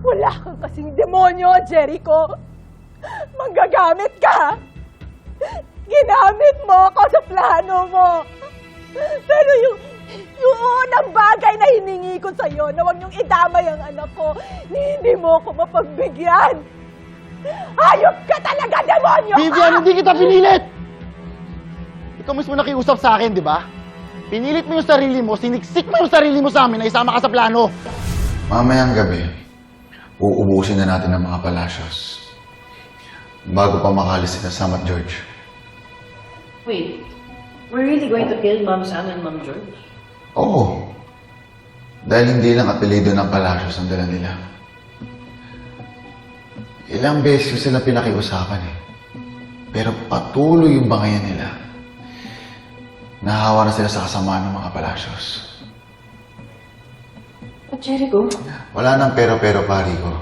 Wala kang kasing demonyo, Jericho. Manggagamit ka. Ginamit mo ako sa plano mo. Pero yung, yung unang bagay na hiningi ko sa'yo na huwag niyong idamay ang anak ko, hindi mo ako mapagbigyan. Hayop ka talaga, demonyo ka! Vivian, hindi kita pinilit! Ikaw mismo nakiusap sa akin, di ba? Pinilit mo yung sarili mo, siniksik mo yung sarili mo sa amin na isama ka sa plano. Mamayang gabi, uubusin na natin ang mga palasyos. Bago pa makalis sila Sam at George. Wait, we're really going to kill Mom Sam and Mom George? Oo. Dahil hindi lang apelido ng palasyos ang dala nila. Ilang beses ko sila pinakiusapan eh. Pero patuloy yung bangayan nila. Nahawa na sila sa kasamaan ng mga palasyos. Jericho, Wala nang pero-pero pari ko.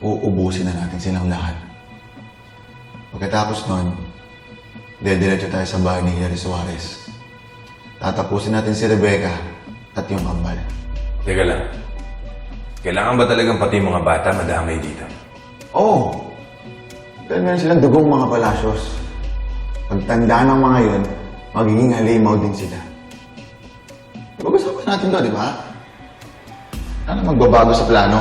Uubusin na natin silang lahat. Pagkatapos nun, dediretso tayo sa bahay ni Hilary Suarez. Tatapusin natin si Rebecca at yung kambal. Teka lang. Kailangan ba talagang pati mga bata madamay dito? Oo! Dahil meron silang dugong mga palasyos. Pagtanda ng mga yun, magiging halimaw din sila. Pag-usapan natin to, di ba? Ano magbabago sa plano?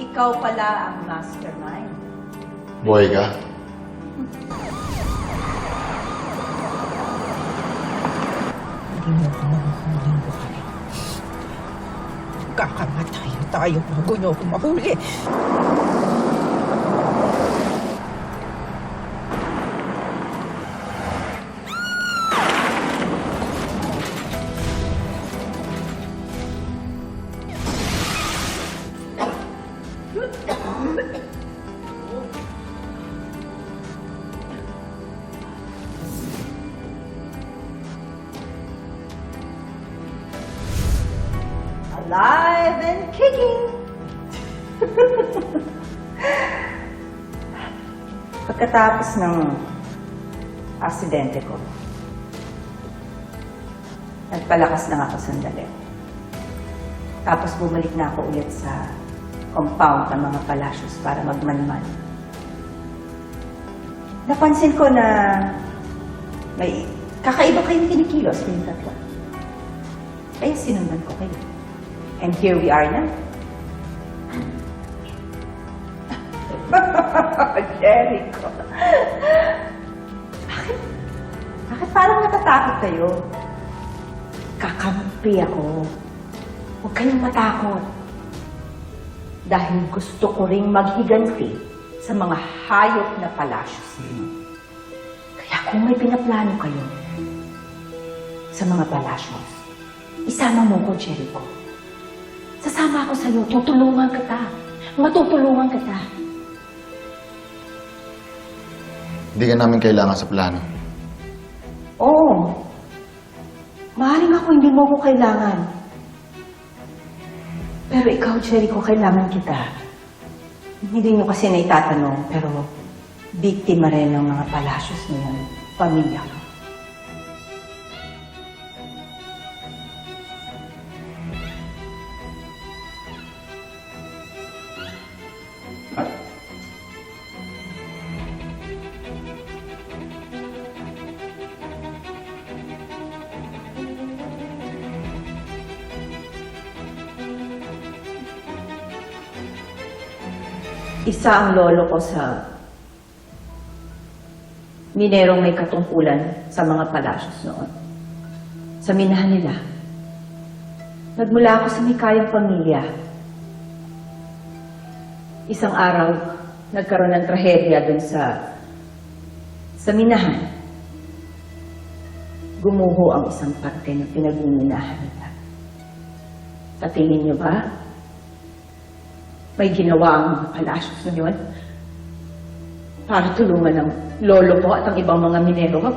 Ikaw pala ang mastermind. Boy ka? Kakamatay na tayo bago niyo ako mahuli. Alive and kicking. Pagkatapos ng aksidente ko, nagpalakas lang ako sandali. Tapos bumalik na ako ulit sa compound ng mga palasyos para magmanman. Napansin ko na may kakaiba kayong kinikilos kayong tatlo. Kaya sinundan ko kayo. And here we are now. Jericho. Bakit? Bakit parang natatakot kayo? Kakampi ako. Huwag kayong matakot. Dahil gusto ko ring maghiganti sa mga hayop na palasyos ninyo. Kaya kung may pinaplano kayo sa mga palasyos, isama mo ko, Jericho. Sasama ako sa'yo. Tutulungan kita. Matutulungan kita. Hindi ka namin kailangan sa plano. Oo. Maaaring ako hindi mo ko kailangan. Pero ikaw, Jericho, kailangan kita. Hindi nyo kasi naitatanong, pero biktima rin ng mga palasyos niyan, pamilya ko. Isa ang lolo ko sa minerong may katungkulan sa mga palasyos noon. Sa minahan nila. Nagmula ako sa may pamilya. Isang araw, nagkaroon ng trahedya dun sa sa minahan. Gumuho ang isang parte ng pinagmuminahan nila. Sa tingin niyo ba, may ginawa ang palasyos na yun para tulungan ng lolo ko at ang ibang mga minero ko?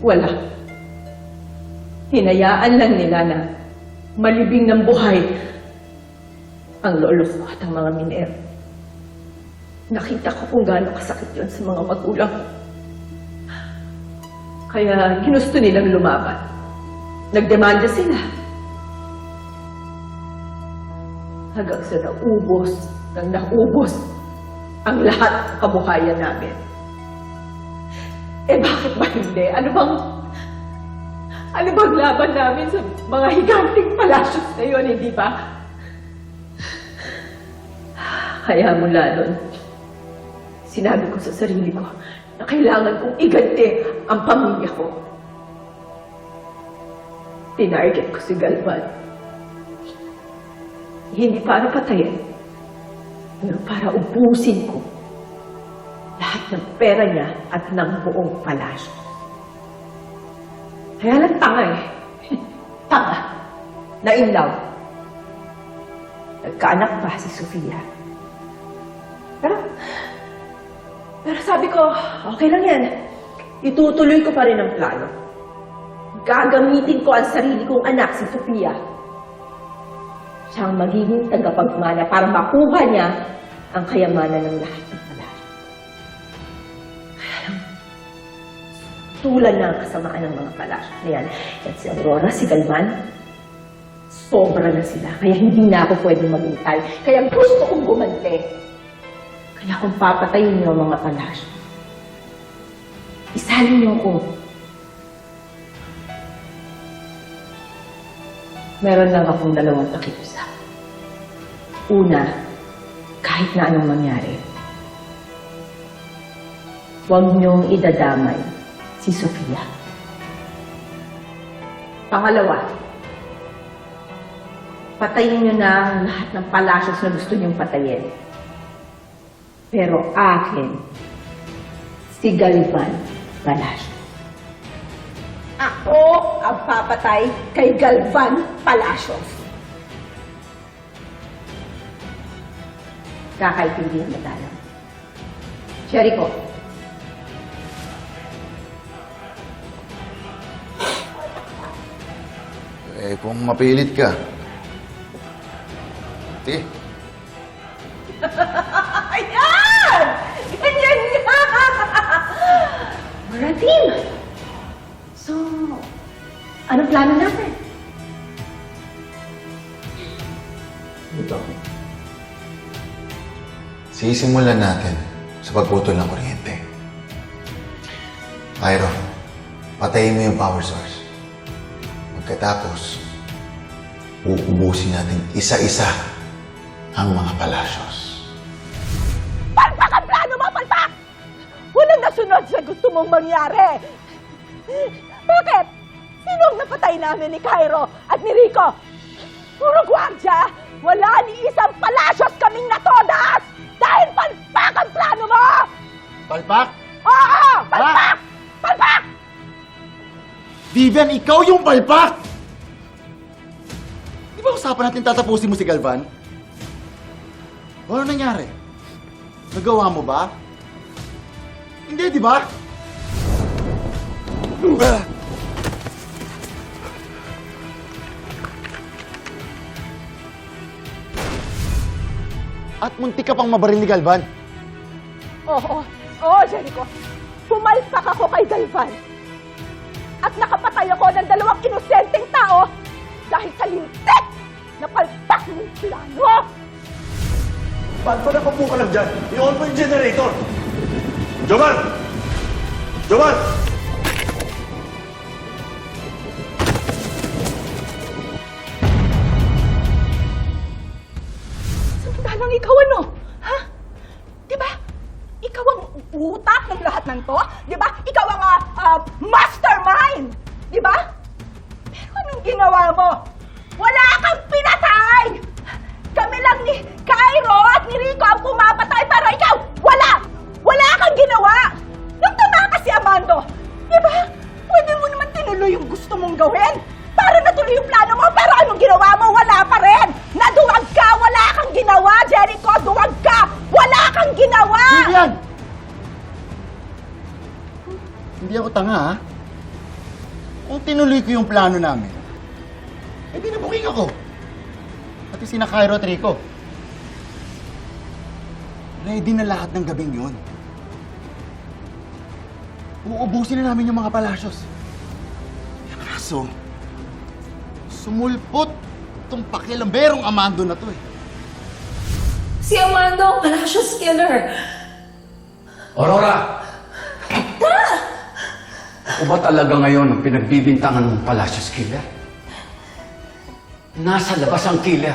Wala. Hinayaan lang nila na malibing ng buhay ang lolo ko at ang mga minero. Nakita ko kung gaano kasakit yun sa mga magulang. Kaya ginusto nilang lumaban. Nagdemanda sila. Hanggang sa naubos, nang naubos ang lahat ng kabuhayan namin. Eh bakit ba hindi? Ano bang ano bang laban namin sa mga higanting palasyos na yun, hindi ba? Kaya mula nun, sinabi ko sa sarili ko na kailangan kong iganti ang pamilya ko. Tinarget ko si Galvan. Hindi para patayin, pero para ubusin ko lahat ng pera niya at ng buong palasyo. Kaya lang tanga eh. tanga. Na in love. Nagkaanak pa si Sofia. Pero, pero sabi ko, okay lang yan. Itutuloy ko pa rin ang plano. Gagamitin ko ang sarili kong anak, si Sofia. Siya ang magiging tagapagmana para makuha niya ang kayamanan ng lahat ng palasyo. Tulan na ang kasamaan ng mga palasyo na yan. At si Aurora, si Galvan, sobra na sila. Kaya hindi na ako pwedeng maghintay. Kaya gusto kong gumante. Kaya kung papatayin niyo ang mga palasyo, isalin niyo ko. Meron lang akong dalawang pakiusap. Una, kahit na anong mangyari, huwag niyong idadamay si Sofia. Pangalawa, patayin niyo na lahat ng palasyos na gusto niyong patayin. Pero akin, si Galvan Palacio. Ako ang papatay kay Galvan Palacios. Kakaintindihan na tayo. Jericho, Eh, kung mapilit ka. Ti, Ayan! Ganyan yan! We're a team! So, anong plano natin? sisimulan natin sa pagputol ng kuryente. Pyro, patayin mo yung power source. Pagkatapos, uubusin natin isa-isa ang mga palasyos. Palpak ang plano mo, palpak! Walang nasunod sa gusto mong mangyari. Bakit? Sino ang napatay namin ni Cairo at ni Rico? Puro gwardya! Wala ni isang palasyos kaming natodas! Dahil palpak ang plano mo! Palpak? Oo! Palpak! Palpak! Vivian, ikaw yung palpak! Di ba usapan natin tatapusin mo si Galvan? Ano nangyari? Nagawa mo ba? Hindi, di ba? At muntik ka pang mabaril ni Galvan. Oo, oo, Jericho. Pumalpak ako kay Galvan. At nakapatay ako ng dalawang inosenteng tao dahil sa lintik na palpak mong plano. Ba't pa nakapo ka lang dyan? I-on mo yung generator! Jovan! Jovan! Ang ah, ako tanga, ha? Kung tinuloy ko yung plano namin, eh di nabuking ako. Pati sina Cairo at Rico. Ready na lahat ng gabing yun. uubusin na namin yung mga palasyos. Kaso, sumulpot tong pakilamberong Amando na to eh. Si Amando ang Palacios Killer! Aurora! Ako ba talaga ngayon ang pinagbibintangan ng Palacios Killer? Nasa labas ang killer.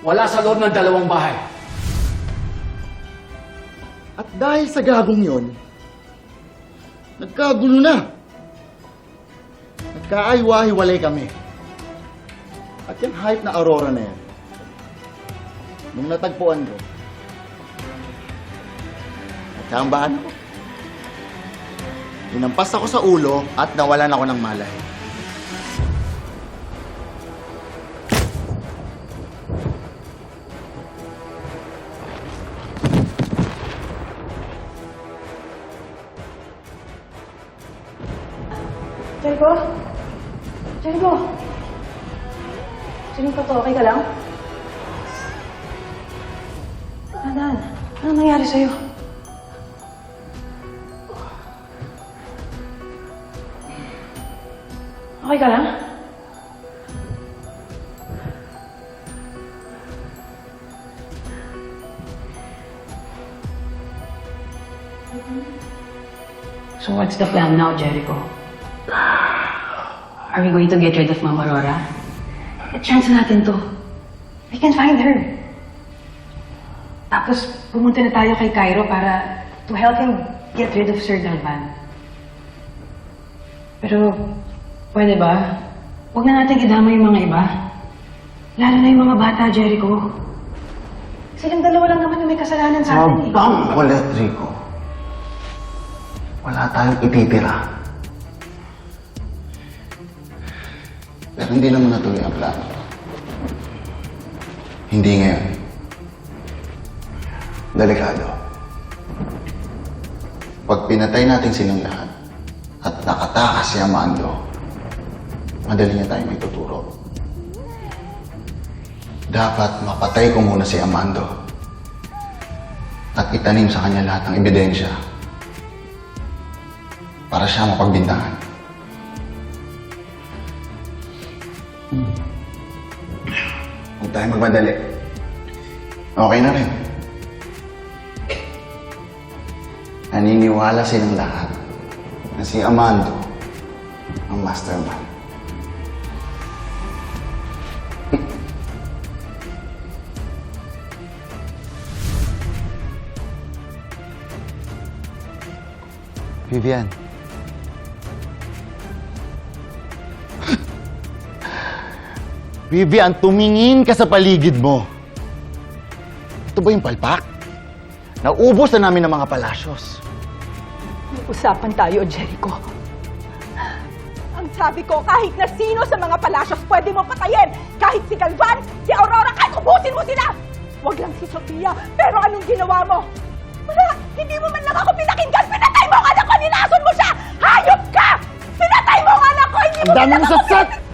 Wala sa loob ng dalawang bahay. At dahil sa gagong yon, nagkagulo na. Nagkaaywa-hiwalay kami. At yung hype na Aurora na yan, nung natagpuan ko, nagkaambahan ako. Inampas ako sa ulo at nawalan ako ng malay. Okay ka lang? So what's the plan now, Jericho? Are we going to get rid of Mama Aurora? Chance natin to. We can find her. Tapos, pumunta na tayo kay Cairo para to help him get rid of Sir Galvan. Pero, pwede ba? Huwag na natin idama yung mga iba. Lalo na yung mga bata, Jericho. Silang dalawa lang naman yung may kasalanan sa atin eh. Habang kulit, Rico. Wala tayong ititira. Pero hindi naman natuloy ang plano. Hindi ngayon. Delikado. Pag pinatay natin silang lahat at nakatakas si Amando, madali niya tayo may. Dapat mapatay ko muna si Amando at itanim sa kanya lahat ng ebidensya para siya mapagbintangan. Huwag tayo magmadali. Okay na rin. Naniniwala silang lahat na si Amando ang mastermind. Vivian. Vivian, tumingin ka sa paligid mo. Ito ba yung palpak? Naubos na namin ng mga palasyos. Usapan tayo, Jericho. Ang sabi ko, kahit na sino sa mga palasyos pwede mo patayin. Kahit si Galvan, si Aurora, kahit ubusin mo sila. Huwag lang si Sofia. Pero anong ginawa mo? Wala, hindi mo man lang ako pinakinggan. Pinatay ko, nilason mo siya! Hayop ka! Pinatay mo ang anak ko, hindi mo Ang dami mo pin-